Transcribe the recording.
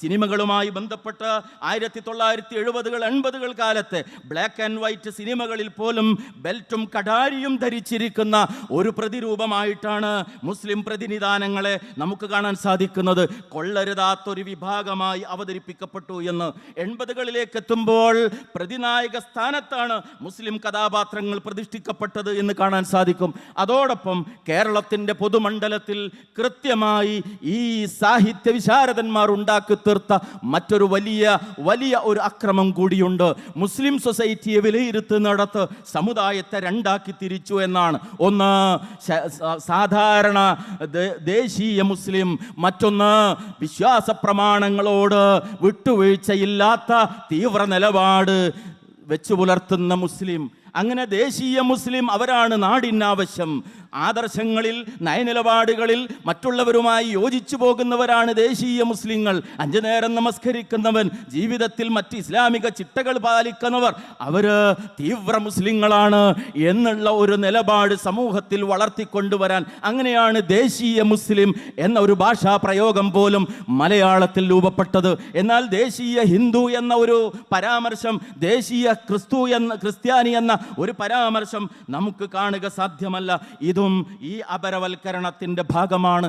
സിനിമകളുമായി ബന്ധപ്പെട്ട് ആയിരത്തി തൊള്ളായിരത്തി എഴുപതുകൾ എൺപതുകൾ കാലത്ത് ബ്ലാക്ക് ആൻഡ് വൈറ്റ് സിനിമകളിൽ പോലും ബെൽറ്റും കടാരിയും ധരിച്ചിരിക്കുന്ന ഒരു പ്രതിരൂപമായിട്ടാണ് മുസ്ലിം പ്രതിനിധാനങ്ങളെ നമുക്ക് കാണാൻ സാധിക്കുന്നത്. കൊള്ളരുതാത്തൊരു വിഭാഗമായി അവതരിപ്പിക്കപ്പെട്ടു എന്ന് എൺപതുകളിലേക്ക് എത്തുമ്പോൾ പ്രതിനായക സ്ഥാനത്താണ് മുസ്ലിം കഥാപാത്രങ്ങൾ പ്രതിഷ്ഠിക്കപ്പെട്ടത് എന്ന് കാണാൻ സാധിക്കും. അതോടൊപ്പം കേരളത്തിന്റെ പൊതുമണ്ഡലത്തിൽ കൃത്യമായി ഈ സാഹിത്യ വിശാരദന്മാർ ഉണ്ടാക്കി തീർത്ത മറ്റൊരു വലിയ വലിയ ഒരു അക്രമം കൂടിയുണ്ട്. മുസ്ലിം സൊസൈറ്റിയെ വിലയിരുത്തുന്നിടത്ത് സമുദായത്തെ രണ്ടാക്കി തിരിച്ചു എന്നാണ്. ഒന്ന് സാധാരണ ദേശീയ മുസ്ലിം മറ്റൊന്ന് വിശ്വാസ പ്രമാണങ്ങളോട് വിട്ടുവീഴ്ചയില്ലാത്ത തീവ്ര നിലപാട് വെച്ചു പുലർത്തുന്ന മുസ്ലിം. അങ്ങനെ ദേശീയ മുസ്ലിം അവരാണ് നാടിനാവശ്യം. ആദർശങ്ങളിൽ നയനിലപാടുകളിൽ മറ്റുള്ളവരുമായി യോജിച്ചു പോകുന്നവരാണ് ദേശീയ മുസ്ലിങ്ങൾ. അഞ്ചു നേരം നമസ്കരിക്കുന്നവൻ ജീവിതത്തിൽ മറ്റ് ഇസ്ലാമിക ചിട്ടകൾ പാലിക്കുന്നവർ അവർ തീവ്ര മുസ്ലിങ്ങളാണ് എന്നുള്ള ഒരു നിലപാട് സമൂഹത്തിൽ വളർത്തിക്കൊണ്ടുവരാൻ അങ്ങനെയാണ് ദേശീയ മുസ്ലിം എന്ന ഒരു ഭാഷാ പ്രയോഗം പോലും മലയാളത്തിൽ രൂപപ്പെട്ടത്. എന്നാൽ ദേശീയ ഹിന്ദു എന്ന ഒരു പരാമർശം ദേശീയ ക്രിസ്തു എന്ന ക്രിസ്ത്യാനി എന്ന ഒരു പരാമർശം നമുക്ക് കാണുക സാധ്യമല്ല. ഇതും ഈ അപരവൽക്കരണത്തിന്റെ ഭാഗമാണ്.